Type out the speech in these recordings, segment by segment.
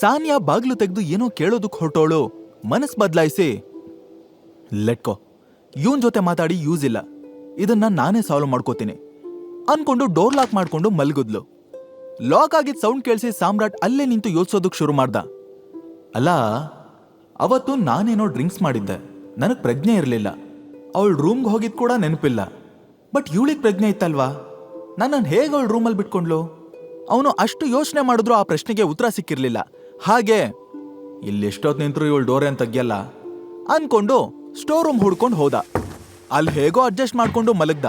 ಸಾನಿಯಾ ಬಾಗ್ಲು ತೆಗೆದು ಏನೋ ಕೇಳೋದಕ್ ಹೊರಟೋಳು. ಮನಸ್ ಬದಲಾಯಿಸಿ. ಲೆಟ್ಕೋ ಇವನ್ ಜೊತೆ ಮಾತಾಡಿ ಯೂಸ್ ಇಲ್ಲ. ಇದನ್ನ ನಾನೇ ಸಾಲ್ವ್ ಮಾಡ್ಕೋತೀನಿ. ಅನ್ಕೊಂಡು ಡೋರ್ ಲಾಕ್ ಮಾಡ್ಕೊಂಡು ಮಲ್ಗುದ್ಲು. ಲಾಕ್ ಆಗಿದ್ ಸೌಂಡ್ ಕೇಳಿಸಿ ಸಾಮ್ರಾಟ್ ಅಲ್ಲೇ ನಿಂತು ಯೋಚಿಸೋದಕ್ ಶುರು ಮಾಡ್ದ. ಅಲ್ಲ, ಅವತ್ತು ನಾನೇನೋ ಡ್ರಿಂಕ್ಸ್ ಮಾಡಿದ್ದೆ. ನನಗ್ ಪ್ರಜ್ಞೆ ಇರಲಿಲ್ಲ. ಅವಳ ರೂಮ್ಗೆ ಹೋಗಿದ್ ಕೂಡ ನೆನಪಿಲ್ಲ. ಬಟ್ ಇವಳಿಗೆ ಪ್ರಜ್ಞೆ ಇತ್ತಲ್ವಾ? ನನ್ನನ್ನು ಹೇಗೆ ಅವಳ ರೂಮಲ್ಲಿ ಬಿಟ್ಕೊಂಡ್ಲು? ಅವನು ಅಷ್ಟು ಯೋಚನೆ ಮಾಡಿದ್ರು ಆ ಪ್ರಶ್ನೆಗೆ ಉತ್ತರ ಸಿಕ್ಕಿರ್ಲಿಲ್ಲ. ಹಾಗೆ ಇಲ್ಲಿ ಎಷ್ಟೊತ್ತು ನಿಂತರು ಇವಳು ಡೋರ್ ಏನು ತೆಗಿಯಲ್ಲ ಅನ್ಕೊಂಡು ಸ್ಟೋರ್ ರೂಮ್ ಹುಡ್ಕೊಂಡು ಹೋದ. ಅಲ್ಲಿ ಹೇಗೋ ಅಡ್ಜಸ್ಟ್ ಮಾಡ್ಕೊಂಡು ಮಲಗ್ದ.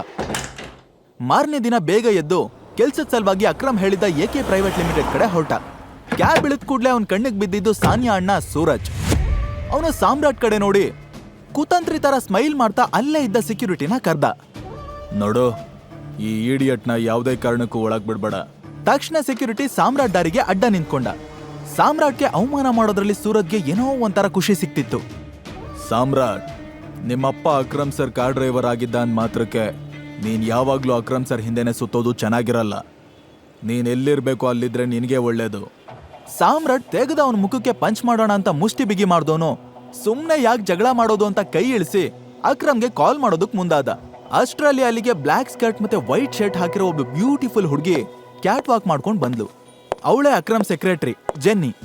ಮಾರನೇ ದಿನ ಬೇಗ ಎದ್ದು ಕೆಲಸದ ಸಲುವಾಗಿ ಅಕ್ರಮ್ ಹೇಳಿದ್ದ ಎಕೆ ಪ್ರೈವೇಟ್ ಲಿಮಿಟೆಡ್ ಕಡೆ ಹೊರಟ. ಕ್ಯಾಬ್ ಇಳಿದ ಕೂಡಲೇ ಅವನ ಕಣ್ಣಿಗೆ ಬಿದ್ದಿದ್ದು ಸಾನಿಯಾ ಅಣ್ಣ ಸೂರಜ್. ಅವನು ಸಾಮ್ರಾಟ್ ಕಡೆ ನೋಡಿ ಕುತಂತ್ರಿ ತರ ಸ್ಮೈಲ್ ಮಾಡ್ತಾ ಅಲ್ಲೇ ಇದ್ದ ಸೆಕ್ಯೂರಿಟಿನ ಕರ್ದ. ನೋಡು, ಈ ಈಡಿಯಟ್ನ ಯಾವುದೇ ಕಾರಣಕ್ಕೂ ಒಳಗ್ ಬಿಡ್ಬೇಡ. ತಕ್ಷಣ ಸೆಕ್ಯೂರಿಟಿ ಸಾಮ್ರಾಟ್ ದಾರಿಗೆ ಅಡ್ಡ ನಿಂತ್ಕೊಂಡ. ಸಾಮ್ರಾಟ್ಗೆ ಅವಮಾನ ಮಾಡೋದ್ರಲ್ಲಿ ಸೂರಜ್ಗೆ ಏನೋ ಒಂಥರ ಖುಷಿ ಸಿಕ್ತಿತ್ತು. ಸಾಮ್ರಾಟ್ ನಿಮ್ಮಪ್ಪ ಅಕ್ರಮ್ ಸರ್ ಕಾರ್ ಡ್ರೈವರ್ ಆಗಿದ್ದ ಅಂದ್ ಮಾತ್ರಕ್ಕೆ ನೀನ್ ಯಾವಾಗ್ಲೂ ಅಕ್ರಮ್ ಸರ್ ಹಿಂದೆನೆ ಸುತ್ತೋದು ಚೆನ್ನಾಗಿರಲ್ಲ. ನೀನ್ ಎಲ್ಲಿರ್ಬೇಕು ಅಲ್ಲಿದ್ರೆ ನಿನಗೆ ಒಳ್ಳೇದು. ಸಾಮ್ರಾಟ್ ತೆಗೆದ ಅವನ ಮುಖಕ್ಕೆ ಪಂಚ್ ಮಾಡೋಣ ಅಂತ ಮುಷ್ಟಿ ಬಿಗಿ ಮಾಡ್ದೋನು ಸುಮ್ನೆ ಯಾಕೆ ಜಗಳ ಮಾಡೋದು ಅಂತ ಕೈ ಇಳಿಸಿ ಅಕ್ರಮ್ಗೆ ಕಾಲ್ ಮಾಡೋದಕ್ ಮುಂದಾದ. ಅಷ್ಟ್ರಲ್ಲಿ ಅಲ್ಲಿಗೆ ಬ್ಲಾಕ್ ಸ್ಕರ್ಟ್ ಮತ್ತೆ ವೈಟ್ ಶರ್ಟ್ ಹಾಕಿರೋ ಒಬ್ಬ ಬ್ಯೂಟಿಫುಲ್ ಹುಡುಗಿ ಕ್ಯಾಟ್ ವಾಕ್ ಮಾಡ್ಕೊಂಡು ಬಂದ್ಲು. ಅವಳೇ ಅಕ್ರಮ್ ಸೆಕ್ರೆಟರಿ ಜೆನ್ನಿ.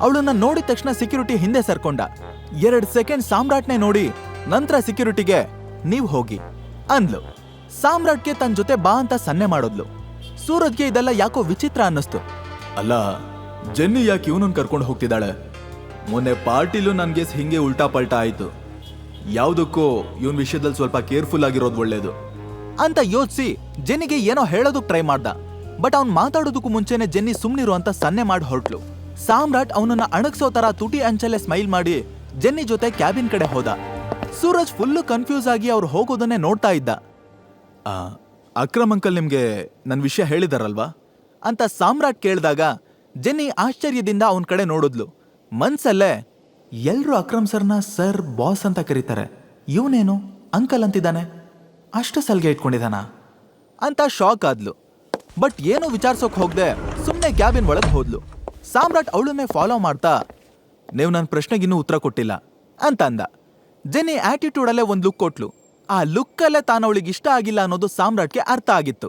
ಅವಳನ್ನ ನೋಡಿದ ತಕ್ಷಣ ಸೆಕ್ಯೂರಿಟಿ ಹಿಂದೆ ಸರ್ಕೊಂಡ. ಎರಡ್ ಸೆಕೆಂಡ್ ಸಾಮ್ರಾಟ್ನೆ ನೋಡಿ ನಂತರ ಸೆಕ್ಯೂರಿಟಿಗೆ ನೀವ್ ಹೋಗಿ. ಅಂದ್ಲು. ಸಾಮ್ರಾಟ್ಗೆ ತನ್ನ ಜೊತೆ ಬಾ ಅಂತ ಸನ್ನೆ ಮಾಡೋದ್ಲು. ಸೂರಜ್ಗೆ ಇದೆಲ್ಲ ಯಾಕೋ ವಿಚಿತ್ರ ಅನ್ನಿಸ್ತು. ಅಲ್ಲ ಜೆನ್ನಿ ಯಾಕೆ ಇವನನ್ನ ಕರ್ಕೊಂಡು ಹೋಗ್ತಿದ್ದಾಳೆ? ಮೊನ್ನೆ ಪಾರ್ಟಿಲೂ ನನ್ಗೆ ಹಿಂಗೆ ಉಲ್ಟಾ ಪಲ್ಟಾ ಆಯ್ತು. ಯಾವುದಕ್ಕೂ ಇವನ್ ವಿಷಯದಲ್ಲಿ ಸ್ವಲ್ಪ ಕೇರ್ಫುಲ್ ಆಗಿರೋದು ಒಳ್ಳೇದು. ಅಂತ ಯೋಚಿಸಿ ಜೆನ್ನಿಗೆ ಏನೋ ಹೇಳೋದಕ್ಕೆ ಟ್ರೈ ಮಾಡ್ದ. ಬಟ್ ಅವ್ನು ಮಾತಾಡೋದಕ್ಕೂ ಮುಂಚೆನೆ ಜೆನ್ನಿ ಸುಮ್ನಿರು ಅಂತ ಸನ್ನೆ ಮಾಡಿ ಹೊರಟ್ಲು. ಸಾಮ್ರಾಟ್ ಅವನನ್ನ ಅಣಗಿಸೋ ತರ ತುಟಿ ಅಂಚಲ್ಲೇ ಸ್ಮೈಲ್ ಮಾಡಿ ಜೆನ್ನಿ ಜೊತೆ ಕ್ಯಾಬಿನ್ ಕಡೆ ಹೋದ. ಸೂರಜ್ ಫುಲ್ಲು ಕನ್ಫ್ಯೂಸ್ ಆಗಿ ಅವ್ರು ಹೋಗೋದನ್ನೇ ನೋಡ್ತಾ ಇದ್ದ. ಅಕ್ರಮ್ ಅಂಕಲ್ ನಿಮ್ಗೆ ನನ್ನ ವಿಷಯ ಹೇಳಿದಾರಲ್ವಾ? ಅಂತ ಸಾಮ್ರಾಟ್ ಕೇಳಿದಾಗ ಜೆನ್ನಿ ಆಶ್ಚರ್ಯದಿಂದ ಅವನ ಕಡೆ ನೋಡಿದ್ಲು. ಮನ್ಸಲ್ಲೇ ಎಲ್ಲರೂ ಅಕ್ರಮ್ ಸರ್ನ ಸರ್, ಬಾಸ್ ಅಂತ ಕರೀತಾರೆ. ಇವನೇನು? ಅಂಕಲ್ ಅಂತಿದ್ದಾನೆ? ಅಷ್ಟು ಸಲ್ಗೆ ಇಟ್ಕೊಂಡಿದ್ದಾನ? ಅಂತ ಶಾಕ್ ಆದ್ಲು. ಬಟ್ ಏನು ವಿಚಾರಿಸೋಕೆ ಹೋಗ್ದೆ ಸುಮ್ಮನೆ ಕ್ಯಾಬಿನ್ ಒಳಗೆ ಹೋದ್ಲು. ಸಾಮ್ರಾಟ್ ಅವಳನ್ನೇ ಫಾಲೋ ಮಾಡ್ತಾ, ನೀವು ನನ್ನ ಪ್ರಶ್ನೆಗಿನ್ನೂ ಉತ್ತರ ಕೊಟ್ಟಿಲ್ಲ ಅಂತ ಅಂದ ಜೆನ್ನಿ ಆಟಿಟ್ಯೂಡಲ್ಲೇ ಒಂದು ಲುಕ್ ಕೊಟ್ಲು. ಆ ಲುಕ್ಕಲ್ಲೇ ತಾನು ಅವಳಿಗೆ ಇಷ್ಟ ಆಗಿಲ್ಲ ಅನ್ನೋದು ಸಾಮ್ರಾಟ್ಗೆ ಅರ್ಥ ಆಗಿತ್ತು.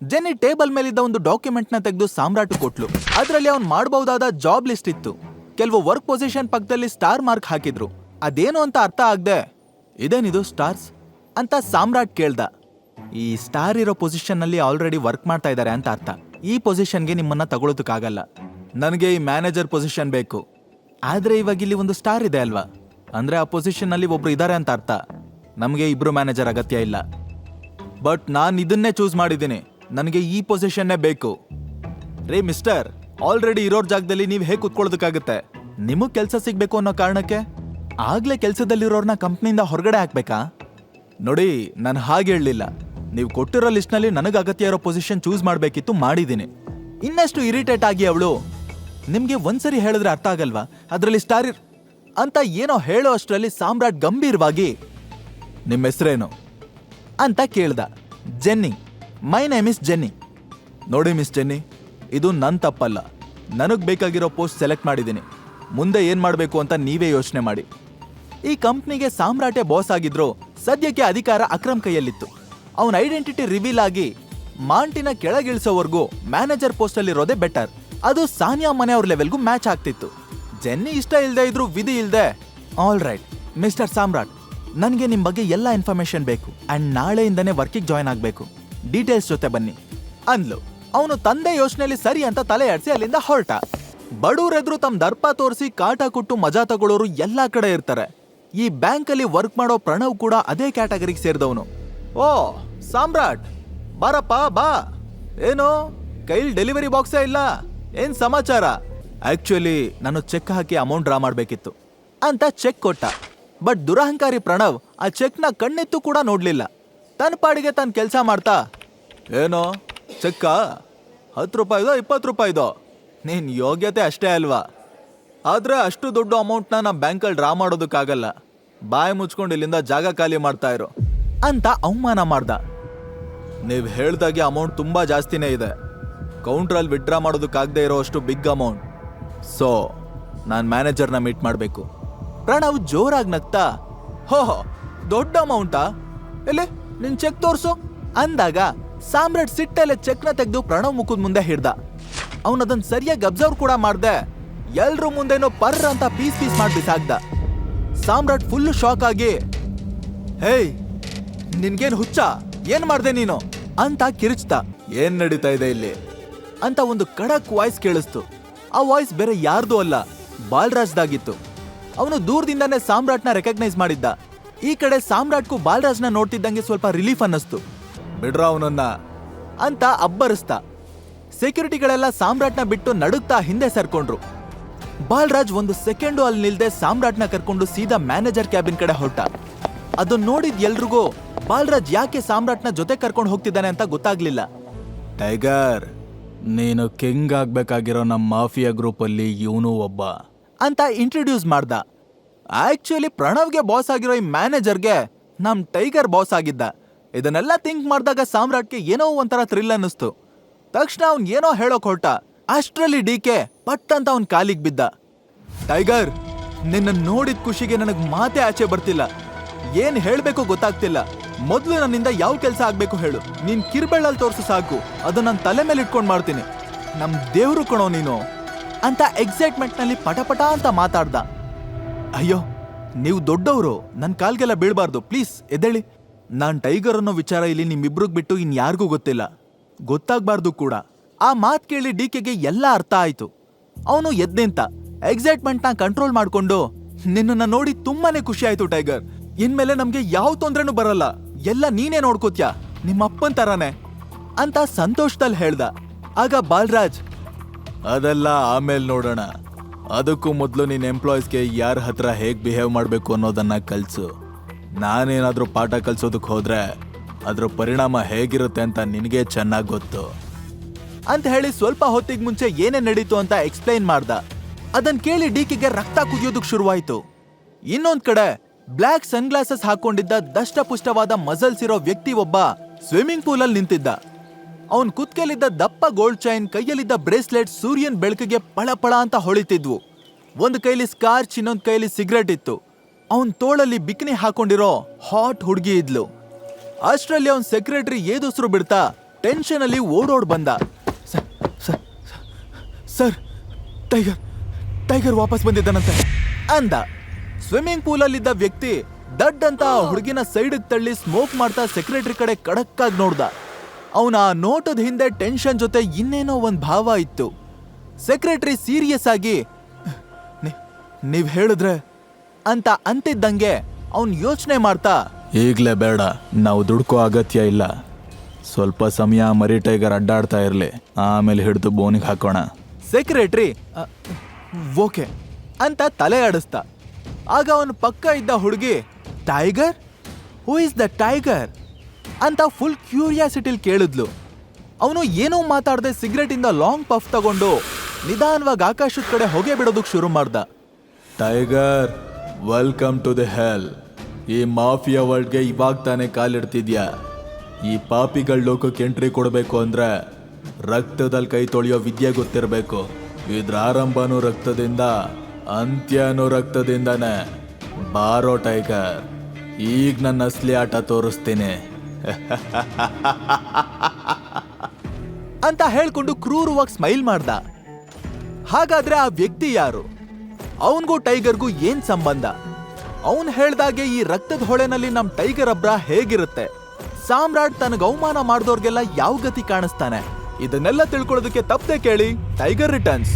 ಜೆನಿ ಟೇಬಲ್ ಮೇಲಿದ್ದ ಒಂದು ಡಾಕ್ಯುಮೆಂಟ್ನ ತೆಗೆದು ಸಾಮ್ರಾಟ್ ಕೊಟ್ಲು. ಅದರಲ್ಲಿ ಅವ್ನು ಮಾಡಬಹುದಾದ ಜಾಬ್ ಲಿಸ್ಟ್ ಇತ್ತು. ಕೆಲವು ವರ್ಕ್ ಪೊಸಿಷನ್ ಪಕ್ಕದಲ್ಲಿ ಸ್ಟಾರ್ ಮಾರ್ಕ್ ಹಾಕಿದ್ರು. ಅದೇನು ಅಂತ ಅರ್ಥ ಆಗದೆ, ಇದೇನಿದು ಸ್ಟಾರ್ಸ್? ಅಂತ ಸಾಮ್ರಾಟ್ ಕೇಳ್ದ. ಈ ಸ್ಟಾರ್ ಇರೋ ಪೊಸಿಷನ್ನಲ್ಲಿ ಆಲ್ರೆಡಿ ವರ್ಕ್ ಮಾಡ್ತಾ ಇದ್ದಾರೆ ಅಂತ ಅರ್ಥ. ಈ ಪೊಸಿಷನ್ಗೆ ನಿಮ್ಮನ್ನ ತಗೊಳ್ಳೋದಕ್ಕಾಗಲ್ಲ ನನಗೆ ಈ ಮ್ಯಾನೇಜರ್ ಪೊಸಿಷನ್ ಬೇಕು. ಆದ್ರೆ ಇವಾಗ ಇಲ್ಲಿ ಒಂದು ಸ್ಟಾರ್ ಇದೆ ಅಲ್ವಾ? ಅಂದ್ರೆ ಆ ಪೊಸಿಷನ್ನಲ್ಲಿ ಒಬ್ರು ಇದ್ದಾರೆ ಅಂತ ಅರ್ಥ. ನಮಗೆ ಇಬ್ಬರು ಮ್ಯಾನೇಜರ್ ಅಗತ್ಯ ಇಲ್ಲ. ಬಟ್ ನಾನು ಇದನ್ನೇ ಚೂಸ್ ಮಾಡಿದ್ದೀನಿ. ನನಗೆ ಈ ಪೊಸಿಷನ್ನೇ ಬೇಕು. ರೇ ಮಿಸ್ಟರ್ ಆಲ್ರೆಡಿ ಇರೋರ್ ಜಾಗದಲ್ಲಿ ನೀವು ಹೇಗೆ ಕುತ್ಕೊಳ್ಳೋದಕ್ಕಾಗುತ್ತೆ? ನಿಮಗೆ ಕೆಲಸ ಸಿಗಬೇಕು ಅನ್ನೋ ಕಾರಣಕ್ಕೆ? ಆಗ್ಲೇ ಕೆಲಸದಲ್ಲಿರೋರ್ನ ಕಂಪ್ನಿಯಿಂದ ಹೊರಗಡೆ ಹಾಕ್ಬೇಕಾ? ನೋಡಿ, ನಾನು ಹಾಗೆ ಹೇಳಲಿಲ್ಲ. ನೀವು ಕೊಟ್ಟಿರೋ ಲಿಸ್ಟ್ನಲ್ಲಿ ನನಗೆ ಅಗತ್ಯ ಇರೋ ಪೊಸಿಷನ್ ಚೂಸ್ ಮಾಡಬೇಕಿತ್ತು ಮಾಡಿದ್ದೀನಿ ಇನ್ನಷ್ಟು ಇರಿಟೇಟ್ ಆಗಿ ಅವಳು, ನಿಮಗೆ ಒಂದ್ಸರಿ ಹೇಳಿದ್ರೆ ಅರ್ಥ ಆಗಲ್ವಾ? ಅದರಲ್ಲಿ ಸ್ಟಾರ್ ಅಂತ ಏನೋ ಹೇಳೋ ಅಷ್ಟರಲ್ಲಿ ಸಾಮ್ರಾಟ್ ಗಂಭೀರವಾಗಿ, ನಿಮ್ಮ ಹೆಸರೇನು? ಅಂತ ಕೇಳ್ದ. Jenny. My name is Jenny. ನೋಡಿ ಮಿಸ್ ಜೆನ್ನಿ, ಇದು ನನ್ನ ತಪ್ಪಲ್ಲ. ನನಗೆ ಬೇಕಾಗಿರೋ ಪೋಸ್ಟ್ ಸೆಲೆಕ್ಟ್ ಮಾಡಿದ್ದೀನಿ ಮುಂದೆ ಏನು ಮಾಡಬೇಕು ಅಂತ ನೀವೇ ಯೋಚನೆ ಮಾಡಿ. ಈ ಕಂಪ್ನಿಗೆ ಸಾಮ್ರಾಟೆ ಬಾಸ್ ಆಗಿದ್ರು ಸದ್ಯಕ್ಕೆ ಅಧಿಕಾರ ಅಕ್ರಮ್ ಕೈಯಲ್ಲಿತ್ತು. ಅವನ ಐಡೆಂಟಿಟಿ ರಿವೀಲ್ ಆಗಿ ಮಾಂಟಿನ ಕೆಳಗಿಳಿಸೋವರೆಗೂ ಮ್ಯಾನೇಜರ್ ಪೋಸ್ಟ್ ಅಲ್ಲಿರೋದೇ ಬೆಟರ್ ಅದು ಸಾನಿಯಾ ಮನೆಯವ್ರ ಲೆವೆಲ್ಗೂ ಮ್ಯಾಚ್ ಆಗ್ತಿತ್ತು. ಜೆನ್ನಿ ಇಷ್ಟ ಇಲ್ಲದೆ ಇದ್ರು ವಿಧಿ ಇಲ್ಲದೆ ಆಲ್ ರೈಟ್ ಮಿಸ್ಟರ್ ಸಾಮ್ರಾಟ್ ನನಗೆ ನಿಮ್ಮ ಬಗ್ಗೆ ಎಲ್ಲ ಇನ್ಫಾರ್ಮೇಶನ್ ಬೇಕು. ಅಂಡ್ ನಾಳೆಯಿಂದನೇ ವರ್ಕಿಗೆ ಜಾಯ್ನ್ ಆಗಬೇಕು. ಡೀಟೇಲ್ಸ್ ಜೊತೆ ಬನ್ನಿ. ಅಂದ್ಲು. ಅವನು ತಂದೆ ಯೋಚನೆಯಲ್ಲಿ ಸರಿ ಅಂತ ತಲೆ ಆಡಿಸಿ ಅಲ್ಲಿಂದ ಹೊರಟ. ಬಡವರೆದ್ರು ತಮ್ಮ ದರ್ಪ ತೋರಿಸಿ ಕಾಟ ಕೊಟ್ಟು ಮಜಾ ತಗೊಳ್ಳೋರು ಎಲ್ಲಾ ಕಡೆ ಇರ್ತಾರೆ. ಈ ಬ್ಯಾಂಕಲ್ಲಿ ವರ್ಕ್ ಮಾಡೋ ಪ್ರಣವ್ ಕೂಡ ಅದೇ ಕ್ಯಾಟಗರಿಗೆ ಸೇರಿದವನು. ಓ, ಸಾಮ್ರಾಟ್, ಬಾರಪ್ಪ, ಬಾ. ಏನು, ಕೈಲಿ ಡೆಲಿವರಿ ಬಾಕ್ಸೇ ಇಲ್ಲ. ಏನ್ ಸಮಾಚಾರ? ಆಕ್ಚುಲಿ ನಾನು ಚೆಕ್ ಹಾಕಿ ಅಮೌಂಟ್ ಡ್ರಾ ಮಾಡಬೇಕಿತ್ತು. ಅಂತ ಚೆಕ್ ಕೊಟ್ಟ. ಬಟ್ ದುರಹಂಕಾರಿ ಪ್ರಣವ್ ಆ ಚೆಕ್ನ ಕಣ್ಣೆತ್ತು ಕೂಡ ನೋಡ್ಲಿಲ್ಲ. ತನ್ನ ಪಾಡಿಗೆ ತಾನು ಕೆಲಸ ಮಾಡ್ತಾ, ಏನೋ, ಚೆಕ್ಕ? ಹತ್ತು ರೂಪಾಯಿದೋ, ಇಪ್ಪತ್ತು ರೂಪಾಯಿದೋ? ನೀನ್ ಯೋಗ್ಯತೆ ಅಷ್ಟೇ ಅಲ್ವಾ? ಆದ್ರೆ ಅಷ್ಟು ದೊಡ್ಡ ಅಮೌಂಟ್ನ ಬ್ಯಾಂಕ್ ಬ್ಯಾಂಕಲ್ಲಿ ಡ್ರಾ ಮಾಡೋದಕ್ಕಾಗಲ್ಲ. ಬಾಯಿ ಮುಚ್ಕೊಂಡು ಇಲ್ಲಿಂದ ಜಾಗ ಖಾಲಿ ಮಾಡ್ತಾ ಇರೋ. ಅಂತ ಅವಮಾನ ಮಾಡ್ದ. ನೀವು ಹೇಳ್ದಾಗೆ ಅಮೌಂಟ್ ತುಂಬಾ ಜಾಸ್ತಿನೇ ಇದೆ. ಕೌಂಟ್ರಲ್ಲಿ ವಿಡ್ರಾ ಮಾಡೋದಕ್ಕಾಗದೇ ಇರೋ ಅಷ್ಟು ಬಿಗ್ ಅಮೌಂಟ್. ಸೊ, ನಾನು ಮ್ಯಾನೇಜರ್ನ ಮೀಟ್ ಮಾಡಬೇಕು. ಪ್ರಣವ್ ಜೋರಾಗಿ ನಗ್ತಾ, ಹೋ ದೊಡ್ಡ ಅಮೌಂಟಾ? ಎಲ್ಲಿ, ನಿನ್ ಚೆಕ್ ತೋರ್ಸು? ಅಂದಾಗ ಸಾಮ್ರಾಟ್ ಸಿಟ್ಟಲ್ಲೇ ಚೆಕ್ನ ತೆಗೆದು ಪ್ರಣವ್ ಮುಖದ ಮುಂದೆ ಹಿಡ್ದ. ಅವನ್ ಅದನ್ನ ಸರಿಯಾಗಿ ಅಬ್ಸರ್ವ್ ಕೂಡ ಮಾಡ್ದೆ. ಎಲ್ರ ಮುಂದೆನೋ ಪರ್ರ ಅಂತ ಪೀಸ್ ಪೀಸ್ ಮಾಡಿ ಬಿಸಾಕ್ದ ಸಾಮ್ರಾಟ್ ಫುಲ್ ಶಾಕ್ ಆಗಿ, ಹೇಯ್, ನಿನ್ಗೇನ್ ಹುಚ್ಚ? ಏನ್ ಮಾಡ್ದೆ ನೀನು? ಅಂತ ಕಿರಿಚ್ತ ಏನ್ ನಡೀತಾ ಇದೆ ಇಲ್ಲಿ? ಅಂತ ಒಂದು ಕಡಕ್ ವಾಯ್ಸ್ ಕೇಳಿಸ್ತು. ಆ ವಾಯ್ಸ್ ಬೇರೆ ಯಾರ್ದು ಅಲ್ಲ, ಬಾಲ್ರಾಜ್ದಾಗಿತ್ತು. ಅವನು ದೂರದಿಂದನೇ ಸಾಮ್ರಾಟ್ನ ರೆಕಗ್ನೈಸ್ ಮಾಡಿದ್ದ. ಈ ಕಡೆ ಸಾಮ್ರಾಟ್ಗೂ ಬಾಲ್ರಾಜ್ನ ನೋಡ್ತಿದ್ದಂಗೆ ಸ್ವಲ್ಪ ರಿಲೀಫ್ ಅನ್ನಿಸ್ತು. ಬಿಡ್ರ ಅವನನ್ನ, ಅಂತ ಅಬ್ಬರಿಸ್ತ ಸೆಕ್ಯೂರಿಟಿಗಳೆಲ್ಲ ಸಾಮ್ರಾಟ್ನ ಬಿಟ್ಟು ನಡುಗ್ತಾ ಹಿಂದೆ ಸರ್ಕೊಂಡ್ರು. ಬಾಲ್ರಾಜ್ ಒಂದು ಸೆಕೆಂಡು ಅಲ್ಲಿ ನಿಲ್ದೆ ಸಾಮ್ರಾಟ್ನ ಕರ್ಕೊಂಡು ಸೀದಾ ಮ್ಯಾನೇಜರ್ ಕ್ಯಾಬಿನ್ ಕಡೆ ಹೊರಟ. ಅದನ್ನ ನೋಡಿದ ಎಲ್ರಿಗೂ ಬಾಲ್ರಾಜ್ ಯಾಕೆ ಸಾಮ್ರಾಟ್ನ ಜೊತೆ ಕರ್ಕೊಂಡು ಹೋಗ್ತಿದ್ದಾನೆ ಅಂತ ಗೊತ್ತಾಗ್ಲಿಲ್ಲ. ಟೈಗರ್ ನೀನು ಕಿಂಗ್ ಆಗ್ಬೇಕಾಗಿರೋ ನಮ್ಮ ಮಾಫಿಯಾ ಗ್ರೂಪ್ ಅಲ್ಲಿ ಇವನು ಒಬ್ಬ. ಅಂತ ಇಂಟ್ರೊಡ್ಯೂಸ್ ಮಾಡ್ದ. ಆಕ್ಚುಲಿ ಪ್ರಣವ್ಗೆ ಬಾಸ್ ಆಗಿರೋ ಈ ಮ್ಯಾನೇಜರ್ಗೆ ನಮ್ ಟೈಗರ್ ಬಾಸ್ ಆಗಿದ್ದ. ಇದನ್ನೆಲ್ಲ ಥಿಂಕ್ ಮಾಡಿದಾಗ ಸಾಮ್ರಾಟ್ಗೆ ಏನೋ ಒಂಥರ ಥ್ರಿಲ್ ಅನ್ನಿಸ್ತು. ತಕ್ಷಣ ಅವ್ನ್ ಏನೋ ಹೇಳೋಕ್ ಹೊರಟ ಅಷ್ಟ್ರಲ್ಲಿ ಡಿ ಕೆ ಪಟ್ ಅಂತ ಅವ್ನ್ ಕಾಲಿಗೆ ಬಿದ್ದ. ಟೈಗರ್, ನಿನ್ನ ನೋಡಿದ ಖುಷಿಗೆ ನನಗ್ ಮಾತೆ ಆಚೆ ಬರ್ತಿಲ್ಲ. ಏನ್ ಹೇಳ್ಬೇಕು ಗೊತ್ತಾಗ್ತಿಲ್ಲ. ಮೊದ್ಲು ನನ್ನಿಂದ ಯಾವ ಕೆಲಸ ಆಗ್ಬೇಕು ಹೇಳು. ನೀನ್ ಕಿರ್ಬೆಳ್ಳಲ್ಲಿ ತೋರ್ಸು ಸಾಕು. ಅದು ನನ್ನ ತಲೆ ಮೇಲೆ ಇಟ್ಕೊಂಡ್ ಮಾಡ್ತೀನಿ. ನಮ್ ದೇವ್ರು ಕಣೋ ನೀನು. ಅಂತ ಎಕ್ಸೈಟ್ಮೆಂಟ್ನಲ್ಲಿ ಪಟಪಟ ಅಂತ ಮಾತಾಡ್ದ. ಅಯ್ಯೋ, ನೀವು ದೊಡ್ಡವರು. ನನ್ನ ಕಾಲ್ಗೆಲ್ಲ ಬೀಳ್ಬಾರ್ದು. ಪ್ಲೀಸ್, ಎದ್ದೇಳಿ. ನಾನ್ ಟೈಗರ್ ಅನ್ನೋ ವಿಚಾರ ಇಲ್ಲಿ ನಿಮ್ಮಿಬ್ರಿಗ್ ಬಿಟ್ಟು ಇನ್ ಯಾರಿಗೂ ಗೊತ್ತಿಲ್ಲ. ಗೊತ್ತಾಗ್ಬಾರ್ದು ಕೂಡ. ಆ ಮಾತ್ ಕೇಳಿ ಡಿ ಕೆಗೆ ಎಲ್ಲ ಅರ್ಥ ಆಯ್ತು. ಅವನು ಎದ್ನಿಂತ ಎಕ್ಸೈಟ್ಮೆಂಟ್ನ ಕಂಟ್ರೋಲ್ ಮಾಡ್ಕೊಂಡು, ನಿನ್ನನ್ನ ನೋಡಿ ತುಂಬಾನೇ ಖುಷಿ ಆಯ್ತು ಟೈಗರ್. ಇನ್ಮೇಲೆ ನಮ್ಗೆ ಯಾವ ತೊಂದ್ರೆನೂ ಬರಲ್ಲ. ಎಲ್ಲ ನೀನೇ ನೋಡ್ಕೋತ್ಯಾ? ನಿಮ್ಮ ತರಾನೆ. ತರಾನೇ ಅಂತ ಸಂತೋಷದಲ್ಲಿ ಹೇಳ್ದ. ಆಗ ಬಾಲರಾಜ್, ಅದೆಲ್ಲ ಆಮೇಲೆ ನೋಡೋಣ. ಅದಕ್ಕೂ ಮೊದಲು ನಿನ್ನ ಎಂಪ್ಲಾಯೀಸ್ಗೆ ಯಾರ ಹತ್ರ ಹೇಗೆ ಬಿಹೇವ್ ಮಾಡಬೇಕು ಅನ್ನೋದನ್ನ ಕಲಿಸು. ನಾನೇನಾದ್ರೂ ಪಾಠ ಕಲಿಸೋದಕ್ಕೆ ಹೋದರೆ ಅದ್ರ ಪರಿಣಾಮ ಹೇಗಿರುತ್ತೆ ಅಂತ ನಿನಗೆ ಚೆನ್ನಾಗಿ ಗೊತ್ತು. ಅಂತ ಹೇಳಿ ಸ್ವಲ್ಪ ಹೊತ್ತಿಗೆ ಮುಂಚೆ ಏನೇ ನಡೀತು ಅಂತ ಎಕ್ಸ್ಪ್ಲೈನ್ ಮಾಡ್ದ. ಅದನ್ ಕೇಳಿ ಡಿಕಿಗೆ ರಕ್ತ ಕುದಿಯೋದಕ್ ಶುರುವಾಯ್ತು. ಇನ್ನೊಂದ್ ಕಡೆ, ಬ್ಲ್ಯಾಕ್ ಸನ್ಗ್ಲಾಸಸ್ ಹಾಕೊಂಡಿದ್ದ ದಷ್ಟಪುಷ್ಟವಾದ ಮಸಲ್ಸ್ ಇರೋ ವ್ಯಕ್ತಿ ಒಬ್ಬ ಸ್ವಿಮ್ಮಿಂಗ್ ಪೂಲ್ ಅಲ್ಲಿ ನಿಂತಿದ್ದ. ಅವನ್ ಕುತ್ಕೆಲಿದ್ದ ದಪ್ಪ ಗೋಲ್ಡ್ ಚೈನ್, ಕೈಯಲ್ಲಿದ್ದ ಬ್ರೇಸ್ಲೆಟ್ ಸೂರ್ಯನ್ ಬೆಳಕಿಗೆ ಪಳಪಳ ಅಂತ ಹೊಳಿತಿದ್ವು. ಒಂದ್ ಕೈಲಿ ಸ್ಕಾರ್ಚ್, ಇನ್ನೊಂದ್ ಕೈಲಿ ಸಿಗರೆಟ್ ಇತ್ತು. ಅವನ್ ತೋಳಲ್ಲಿ ಬಿಕ್ನಿ ಹಾಕೊಂಡಿರೋ ಹಾಟ್ ಹುಡುಗಿ ಇದ್ಲು. ಅಷ್ಟರಲ್ಲಿ ಅವನ್ ಸೆಕ್ರೆಟರಿ ಏದುಸ್ರು ಬಿಡ್ತಾ ಟೆನ್ಷನ್ ಅಲ್ಲಿ ಓಡೋಡ್ ಬಂದ. ಸರ್, ಟೈಗರ್ ಟೈಗರ್ ವಾಪಸ್ ಬಂದಿದ್ದಾನಂತೆ. ಅಂದ, ಸ್ವಿಮ್ಮಿಂಗ್ ಪೂಲ್ ಅಲ್ಲಿದ್ದ ವ್ಯಕ್ತಿ ದಡ್ ಅಂತ ಹುಡುಗಿನ ಸೈಡ್ ತಳ್ಳಿ ಸ್ಮೋಕ್ ಮಾಡ್ತಾ ಸೆಕ್ರೆಟರಿ ಕಡೆ ಕಡಕ್ಕಾಗಿ ನೋಡ್ದ. ಅವನ ಆ ನೋಟದ ಹಿಂದೆ ಟೆನ್ಷನ್ ಜೊತೆ ಇನ್ನೇನೋ ಒಂದು ಭಾವ ಇತ್ತು. ಸೆಕ್ರೆಟರಿ ಸೀರಿಯಸ್ ಆಗಿ, "ನೀ- ನೀವ್ ಹೇಳಿದ್ರೆ? ಅಂತ ಅಂತಿದ್ದಂಗೆ ಅವನ್ ಯೋಚನೆ ಮಾಡ್ತಾ, ಈಗ್ಲೇ ಬೇಡ, ನಾವು ದುಡ್ಕೋ ಅಗತ್ಯ ಇಲ್ಲ. ಸ್ವಲ್ಪ ಸಮಯ ಮರಿ ಟೈಗರ್ ಅಡ್ಡಾಡ್ತಾ ಇರ್ಲಿ. ಆಮೇಲೆ ಹಿಡಿದು ಬೋನಿಗೆ ಹಾಕೋಣ. ಸೆಕ್ರೆಟ್ರಿ ಓಕೆ, ಅಂತ ತಲೆ ಆಡಿಸ್ತ. ಆಗ ಅವನ ಪಕ್ಕ ಇದ್ದ ಹುಡುಗಿ, tiger? Who is the tiger ಅಂತ ಫುಲ್ ಕ್ಯೂರಿಯಾಸಿಟಿಲಿ ಕೇಳಿದ್ಲು. ಅವನು ಏನೂ ಮಾತಾಡದೆ ಸಿಗರೆಟ್ ಇಂದ ಲಾಂಗ್ ಪಫ್ ತಗೊಂಡು ನಿಧಾನವಾಗಿ ಆಕಾಶದ ಕಡೆ ಹೊಗೆ ಬಿಡೋದಕ್ಕೆ ಶುರು ಮಾಡ್ದ. Tiger welcome to the hell ಈ ಮಾಫಿಯಾ ವರ್ಲ್ಡ್ಗೆ ಇವಾಗ ತಾನೇ ಕಾಲಿಡ್ತಿದ್ಯಾ? ಈ ಪಾಪಿಗಳ ಲೋಕಕ್ಕೆ ಎಂಟ್ರಿ ಕೊಡಬೇಕು ಅಂದ್ರೆ ರಕ್ತದಲ್ಲಿ ಕೈ ತೊಳೆಯೋ ವಿದ್ಯೆ ಗೊತ್ತಿರಬೇಕು. ಇದ್ರ ಆರಂಭನೂ ರಕ್ತದಿಂದ, ಅಂತ್ಯನೂ ರಕ್ತದಿಂದನೇ. ಬಾರೋ ಟೈಗರ್, ಈಗ ನನ್ನ ಅಸ್ಲಿ ಆಟ ತೋರಿಸ್ತೀನಿ. ಅಂತ ಹೇಳ್ಕೊಂಡು ಕ್ರೂರವಾಗಿ ಸ್ಮೈಲ್ ಮಾಡ್ದ. ಹಾಗಾದ್ರೆ ಆ ವ್ಯಕ್ತಿ ಯಾರು? ಅವನ್ಗೂ ಟೈಗರ್ಗೂ ಏನ್ ಸಂಬಂಧ? ಅವನ್ ಹೇಳ್ದಾಗೆ ಈ ರಕ್ತದ ಹೊಳೆನಲ್ಲಿ ನಮ್ ಟೈಗರ್ ಅಬ್ರ ಹೇಗಿರುತ್ತೆ? ಸಾಮ್ರಾಟ್ ತನಗ ಅವಮಾನ ಮಾಡಿದವ್ರಿಗೆಲ್ಲ ಯಾವ ಗತಿ ಕಾಣಿಸ್ತಾನೆ? ಇದನ್ನೆಲ್ಲ ತಿಳ್ಕೊಳ್ಳೋದಕ್ಕೆ ತಪ್ಪದೆ ಕೇಳಿ Tiger Returns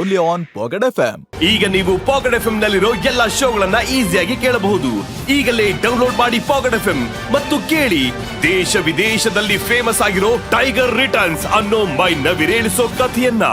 only on Pocket FM M ಈಗ ನೀವು ಪಾಕೆಟ್ ಎಫ್ ಎಂ ನಲ್ಲಿರೋ ಎಲ್ಲಾ ಶೋಗಳನ್ನ ಈಸಿಯಾಗಿ ಕೇಳಬಹುದು. ಈಗಲೇ ಡೌನ್ಲೋಡ್ ಮಾಡಿ ಪಾಕೆಟ್ ಎಫ್ ಎಂ ಮತ್ತು ಕೇಳಿ ದೇಶ ವಿದೇಶದಲ್ಲಿ ಫೇಮಸ್ ಆಗಿರೋ ಟೈಗರ್ ರಿಟರ್ನ್ಸ್ ಅನ್ನೋ ಮೈ ನವಿರೇಳಿಸೋ ಕಥೆಯನ್ನ.